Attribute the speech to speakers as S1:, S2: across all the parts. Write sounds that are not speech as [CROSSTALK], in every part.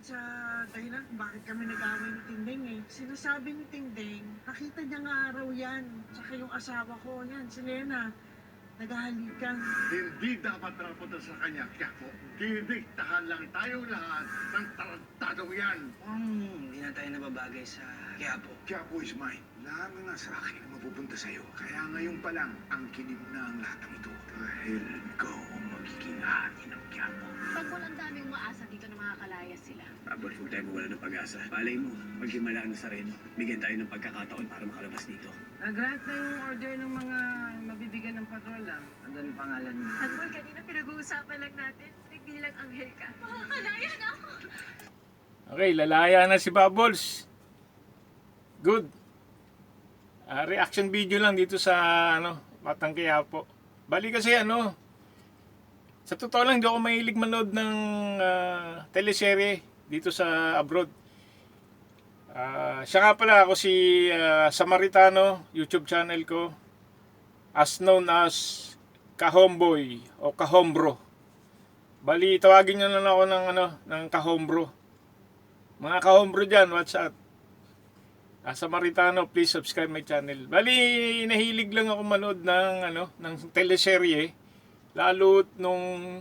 S1: sa dahilan kung bakit kami nag-away ni Tinding eh. Sinasabi ni Tinding, nakita niya nga araw yan. Tsaka yung asawa ko, yan, si Lena. Naghahalikan.
S2: Hindi dapat napunta sa kanya, Kyako. Didiktahan lang tayong lahat ng tarantadong yan.
S3: Mukhang hindi na tayo nababagay sa Quiapo.
S4: Quiapo is mine. Lahat na nga sa akin ang mapupunta sa'yo. Kaya ngayon pa lang, ang kinib na ang lahat ng ito. Dahil ikaw ang magiging hati ng Quiapo.
S5: Pag walang daming umaasa dito na makakalayas sila.
S3: Tapos huwag tayo mawala ng pag-asa. Palay mo, maghimalaan na sa rin. Bigyan tayo ng pagkakataon para makalabas dito.
S6: Nag-grant na yung order ng mga mabibigyan ng patrol ah. Ano yung pangalan mo?
S5: Anmol, kanina pinag-uusapan lang natin. Nagbilang anghel ka. Makakalaya na ako.
S7: Okay, lalaya na si Bubbles. Good. Ah, reaction video lang dito sa ano, Batang Quiapo. Bali kasi ano, sa totoo lang, hindi ako mahilig manood ng ah, teleserye dito sa abroad. Ah, siya nga pala ako si ah, Samaritano, YouTube channel ko, as known as Kahomboy o Kahombro. Bali, tawagin nyo na ako ng, ano, ng Kahombro. Mga kahombro dyan, what's up? Ah, Samaritano, please subscribe my channel. Bali, nahilig lang ako manood ng, ano, ng teleserye. Lalo nung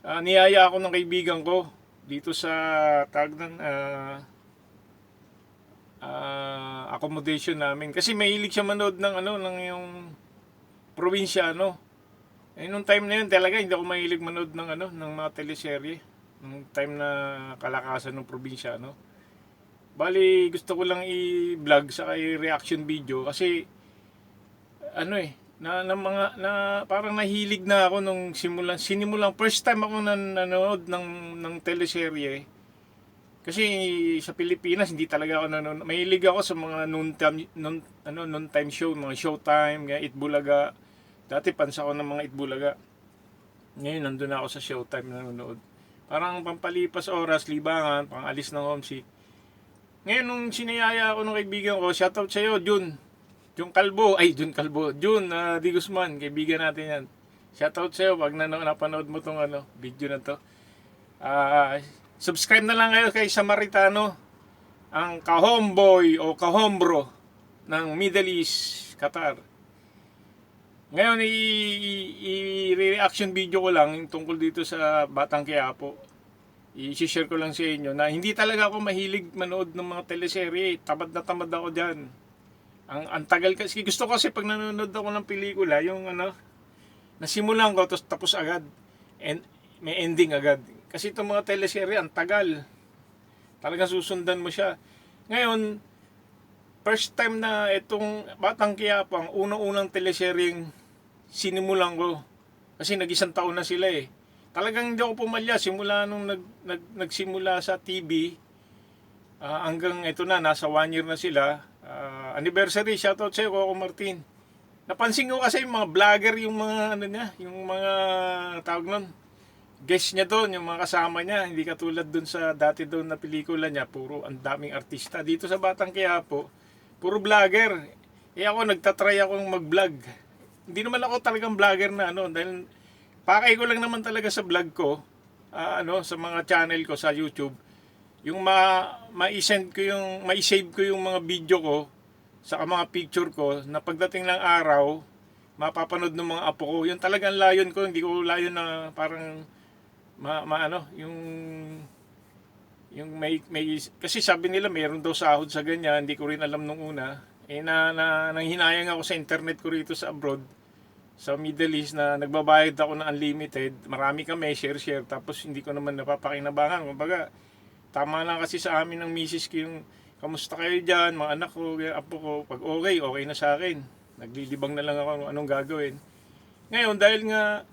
S7: ah, niyaya ako ng kaibigan ko dito sa tag ng ah, ah, accommodation namin. Kasi mahilig siya manood ng ano, ng yung probinsyano. Eh, nung time na yun, talaga hindi ako mahilig manood ng ano, ng mga teleserye. Nung time na kalakasan ng probinsya, no? Bali, gusto ko lang i-vlog sa i-reaction video kasi ano eh, na, na mga na parang nahilig na ako nung simulan sinimulan first time ako nan, nanood ng ng teleserye. Kasi sa Pilipinas hindi talaga ako nanonood. Mahilig ako sa mga noon time noon ano noon time show, mga Showtime, mga Itbulaga. Dati pansa ko ng mga Itbulaga. Ngayon nandun ako sa Showtime nanonood. Parang pampalipas oras, libangan, pangalis ng homesick. Ngayon, nung sinayaya ako ng kaibigan ko, shoutout sa'yo, Jun. Jun Kalbo, ay Jun Kalbo, Jun uh, Di Guzman, kaibigan natin yan. Shoutout sa'yo pag nan- napanood mo tong ano, video na to. Ah, subscribe na lang kayo kay Samaritano, ang kahomboy o kahombro ng Middle East, Qatar. Ngayon, i-reaction video ko lang yung tungkol dito sa Batang Quiapo. I-share ko lang sa inyo na hindi talaga ako mahilig manood ng mga teleserye. Tamad na tamad ako dyan. Ang, ang tagal kasi. Gusto ko kasi pag nanonood ako ng pelikula, yung ano, nasimulan ko, tapos tapos agad. And may ending agad. Kasi itong mga teleserye, ang tagal. Talagang susundan mo siya. Ngayon, first time na itong Batang Quiapo, ang unang-unang teleseryeng sinimulan ko. Kasi nag-isang taon na sila eh. Talagang hindi ako pumalya simula nung nag, nag, nagsimula sa TV ah, hanggang ito na, nasa one year na sila. Ah, anniversary, shoutout sa iyo, Coco Martin. Napansin ko kasi yung mga vlogger, yung mga ano niya, yung mga tawag nun, guest niya doon, yung mga kasama niya, hindi katulad doon sa dati doon na pelikula niya, puro ang daming artista. Dito sa Batang Quiapo, puro vlogger. Eh ako, nagtatry akong mag-vlog. Hindi naman ako talagang vlogger na ano, dahil pakay ko lang naman talaga sa vlog ko, ah, ano, sa mga channel ko sa YouTube, yung ma ma-send ko yung ma-save ko yung mga video ko sa mga picture ko na pagdating ng araw mapapanood ng mga apo ko. Yung talagang layon ko, hindi ko layon na parang ma, ma- ano, yung yung may, may kasi sabi nila mayroon daw sahod sa ganyan, hindi ko rin alam nung una. Eh na, na nang hinayang ako sa internet ko rito sa abroad sa Middle East na nagbabayad ako ng unlimited. Marami kami, share-share. Tapos hindi ko naman napapakinabangan. Kumbaga, tama lang kasi sa amin ng misis ko yung kamusta kayo dyan, mga anak ko, apo ko. Pag okay, okay na sa akin. Naglilibang na lang ako anong gagawin. Ngayon, dahil nga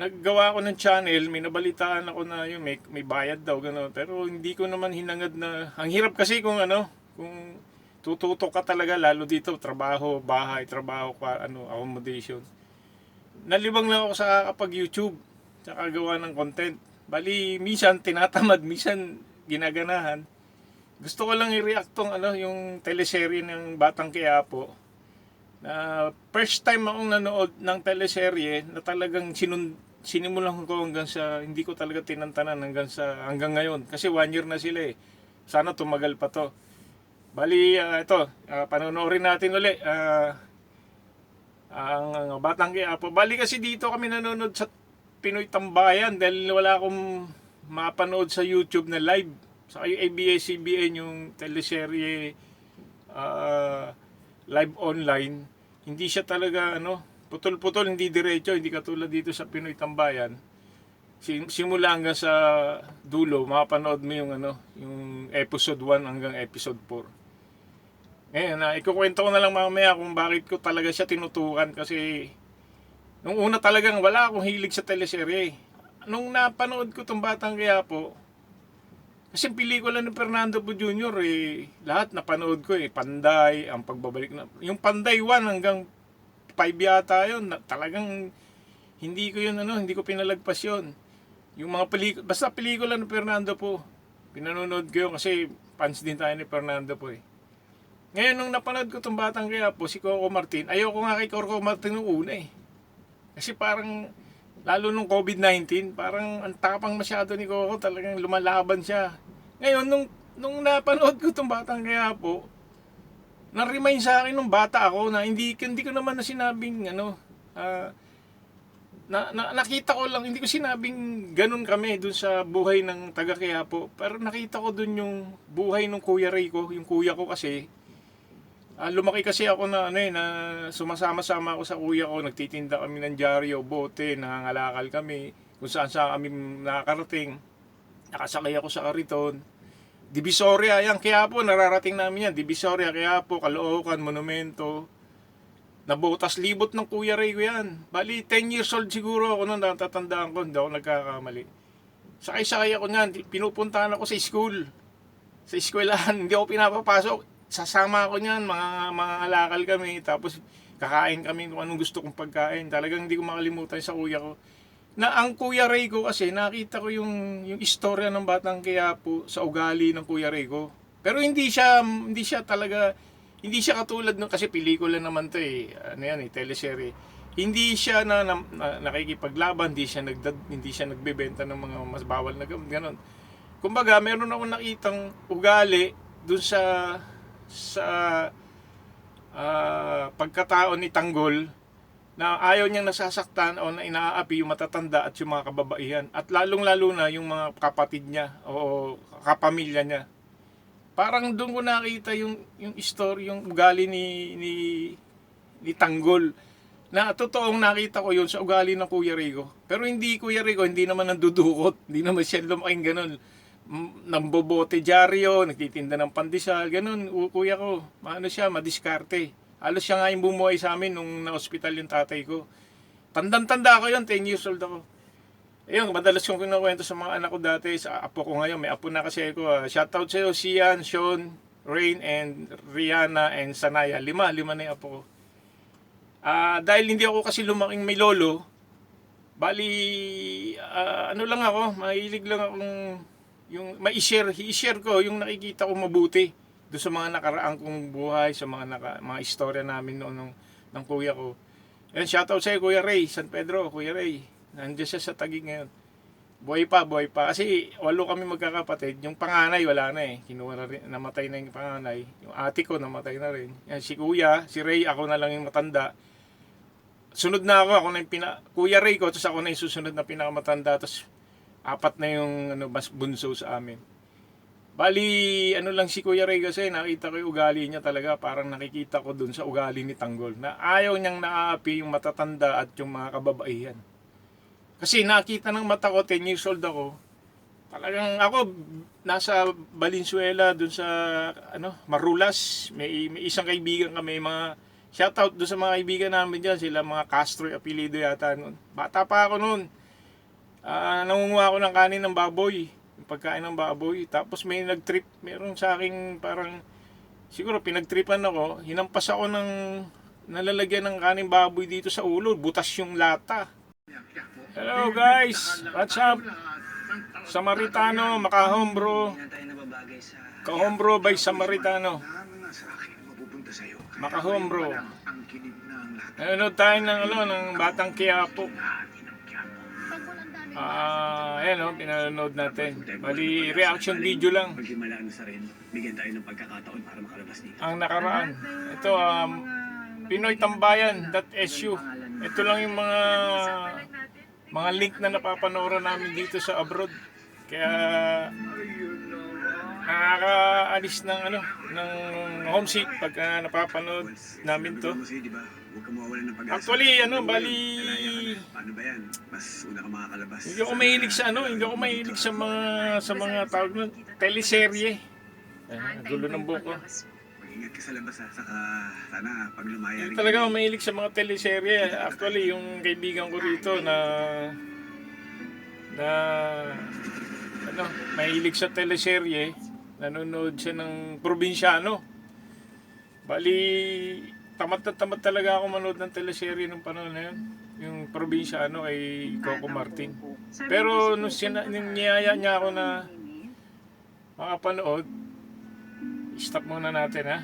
S7: naggawa ako ng channel, may nabalitaan ako na yun, may, may bayad daw, gano'n. Pero hindi ko naman hinangad na, ang hirap kasi kung ano, kung tututok ka talaga, lalo dito, trabaho, bahay, trabaho, ano, accommodation. Nalibang lang ako sa kapag YouTube, sa gawa ng content. Bali, minsan tinatamad, minsan ginaganahan. Gusto ko lang i-react tong ano, yung teleserye ng Batang Quiapo na first time akong nanood ng teleserye na talagang sinun sinimulan ko hanggang sa hindi ko talaga tinantanan hanggang sa hanggang ngayon kasi one year na sila eh. Sana tumagal pa to. Bali ah, ito, uh, panonoorin natin uli ah, ang, ang Batang Quiapo. Bali kasi dito kami nanonood sa Pinoy Tambayan dahil wala akong mapanood sa YouTube na live. Sa yung ABS-CBN yung teleserye ah, live online. Hindi siya talaga ano, putol-putol, hindi diretso, hindi katulad dito sa Pinoy Tambayan. Sim- Simula hanggang sa dulo, makapanood mo yung ano, yung episode 1 hanggang episode 4. Ngayon, na ikukwento ko na lang mamaya kung bakit ko talaga siya tinutukan kasi nung una talagang wala akong hilig sa teleserye. Nung napanood ko tong Batang Quiapo, kasi yung pelikula ni Fernando Po Jr. eh, lahat napanood ko eh, Panday, ang pagbabalik na, yung Panday 1 hanggang 5 yata yun, na, talagang hindi ko yun ano, hindi ko pinalagpas yun. Yung mga pelikula, basta pelikula ni Fernando Po, pinanonood ko yun kasi fans din tayo ni Fernando Po eh. Ngayon, nung napanood ko itong batang kaya po, si Coco Martin, ayoko nga kay Coco Martin nung una eh. Kasi parang, lalo nung COVID-19, parang ang tapang masyado ni Coco, talagang lumalaban siya. Ngayon, nung, nung napanood ko itong batang kaya po, na-remind sa akin nung bata ako na hindi, hindi ko naman na sinabing, ano, ah, na, na, nakita ko lang, hindi ko sinabing ganun kami dun sa buhay ng taga Quiapo. Pero nakita ko dun yung buhay ng Kuya Ray ko, yung kuya ko kasi, Ah, lumaki kasi ako na ano eh, na sumasama-sama ako sa kuya ko, nagtitinda kami ng dyaryo, bote, nangangalakal kami, kung saan saan kami nakakarating. Nakasakay ako sa kariton. Divisoria, yan, kaya po, nararating namin yan. Divisoria, kaya po, Caloocan, Monumento. Nabutas libot ng Kuya Ray ko yan. Bali, 10 years old siguro ako noon, natatandaan ko, hindi ako nagkakamali. Sakay-sakay ako niyan, pinupuntahan ako sa school. Sa eskwelahan, [LAUGHS] hindi ako pinapapasok sasama ako niyan, mga, mga alakal kami, tapos kakain kami kung anong gusto kong pagkain. Talagang hindi ko makalimutan sa kuya ko. Na ang kuya Ray ko kasi, nakita ko yung, yung istorya ng batang Quiapo sa ugali ng kuya Ray ko. Pero hindi siya, hindi siya talaga, hindi siya katulad ng, kasi pelikula naman to eh, ano yan eh, teleserye. Hindi siya na, na, na nakikipaglaban, hindi siya nagdad, hindi siya nagbebenta ng mga mas bawal na ganun. Kumbaga, meron akong nakitang ugali dun sa sa ah, pagkatao ni Tanggol na ayaw niyang nasasaktan o na inaapi yung matatanda at yung mga kababaihan. At lalong-lalo na yung mga kapatid niya o kapamilya niya. Parang doon ko nakita yung, yung story, yung ugali ni, ni, ni Tanggol. Na totoong nakita ko yun sa ugali ng Kuya Rico. Pero hindi Kuya Rico, hindi naman nandudukot. Hindi naman siya lumaking ganun nambobote dyaryo, nagtitinda ng pandesal, ganun, kuya ko, ano siya, madiskarte. Halos siya nga yung bumuhay sa amin nung na-hospital yung tatay ko. Tandang-tanda ako yun, 10 years old ako. Ayun, madalas kong kinukwento sa mga anak ko dati, sa apo ko ngayon, may apo na kasi ako. ah. Shoutout sa'yo, Sian, Sean, Rain, and Rihanna, and Sanaya. Lima, lima na yung apo ko. Ah, dahil hindi ako kasi lumaking may lolo, bali, ah, ano lang ako, mahilig lang akong yung ma-share, i-share ko yung nakikita ko mabuti doon sa mga nakaraang kong buhay, sa mga naka, mga istorya namin noon ng, ng kuya ko. And shoutout sa Kuya Ray, San Pedro, Kuya Ray. Nandiyan siya sa Taguig ngayon. Buhay pa, buhay pa. Kasi walo kami magkakapatid. Yung panganay, wala na eh. Kinuha na rin, namatay na yung panganay. Yung ate ko, namatay na rin. Yan, si Kuya, si Ray, ako na lang yung matanda. Sunod na ako, ako na yung pina... Kuya Ray ko, tapos ako na yung susunod na pinakamatanda. Tapos apat na yung ano, mas bunso sa amin. Bali, ano lang si Kuya Ray kasi nakita ko yung ugali niya talaga. Parang nakikita ko dun sa ugali ni Tanggol na ayaw niyang naaapi yung matatanda at yung mga kababaihan. Kasi nakita ng mata ko, 10 years old ako, talagang ako nasa Valenzuela dun sa ano Marulas may, may isang kaibigan kami mga shoutout dun sa mga kaibigan namin diyan sila mga Castro apelido yata noon bata pa ako noon Ah, nangunguha ako ng kanin ng baboy, yung pagkain ng baboy. Tapos may nag-trip, meron sa akin parang, siguro pinagtripan ako, hinampas ako ng nalalagyan ng kanin baboy dito sa ulo, butas yung lata. Hello guys, what's up? Samaritano, Makahombro. Kahombro by Samaritano. Makahombro. Nanonood tayo ng, ano, ng Batang Quiapo.
S4: ng Quiapo.
S7: Ah, ayan o, pinanonood natin. Bali, reaction video lang.
S3: Paghimalaan sa bigyan tayo ng pagkakataon para makalabas dito.
S7: Ang nakaraan. Ito, um, PinoyTambayan.su. Ito lang yung mga mga link na napapanooran namin dito sa abroad. Kaya nakakaalis ng ano, ng homesick pagka napapanood namin to.
S3: Huwag ka mawawalan ng pag-asa.
S7: Actually, ano, bali.
S3: Paano ba yan? Mas una ka makakalabas.
S7: hindi ako mahilig sa ano, hindi ako mahilig sa mga sa mga tawag nun, teleserye. Ah, gulo ng buko.
S3: Mag-ingat ka sa labas ha. Saka sana pag lumaya
S7: Hindi talaga ako mahilig sa mga teleserye. Actually, yung kaibigan ko rito na na ano, mahilig sa teleserye, nanonood siya ng probinsyano. Bali, tamad na tamad talaga ako manood ng teleserye nung panahon na yun. Yung probinsyano ay Coco Martin. Pero nung, sina, nung niyaya niya ako na makapanood, stop muna natin ha.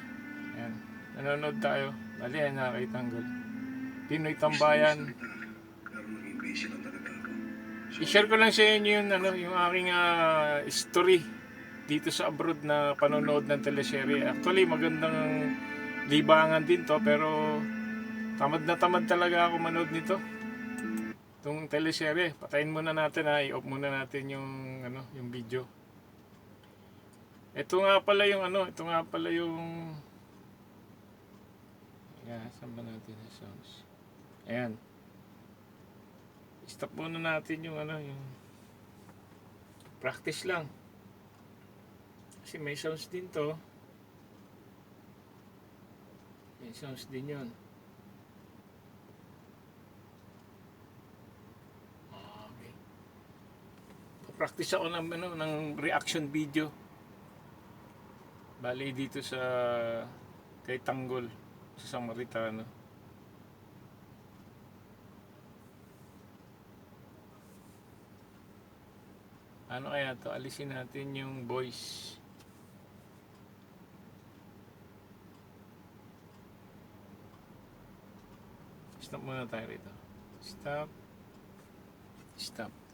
S7: Ayan. Nanonood tayo. Bali, ay nakakitanggal. Pinoy Tambayan. I-share ko lang sa inyo yung, ano, yung aking ah, story dito sa abroad na panonood ng teleserye. Actually, magandang libangan din to pero tamad na tamad talaga ako manood nito. Itong teleserye, patayin muna natin ha, i-off muna natin yung ano, yung video. Ito nga pala yung ano, ito nga pala yung Ayan, saan ba natin yung sounds? Ayan. Stop muna natin yung ano, yung practice lang. Kasi may sounds din to. Sounds din yun. Okay. Practice ako ng, ano, ng reaction video. Bali dito sa kay Tanggol sa Samaritano. Ano kaya to? Alisin natin yung voice. Stop muna tayo rito. Stop. Stop.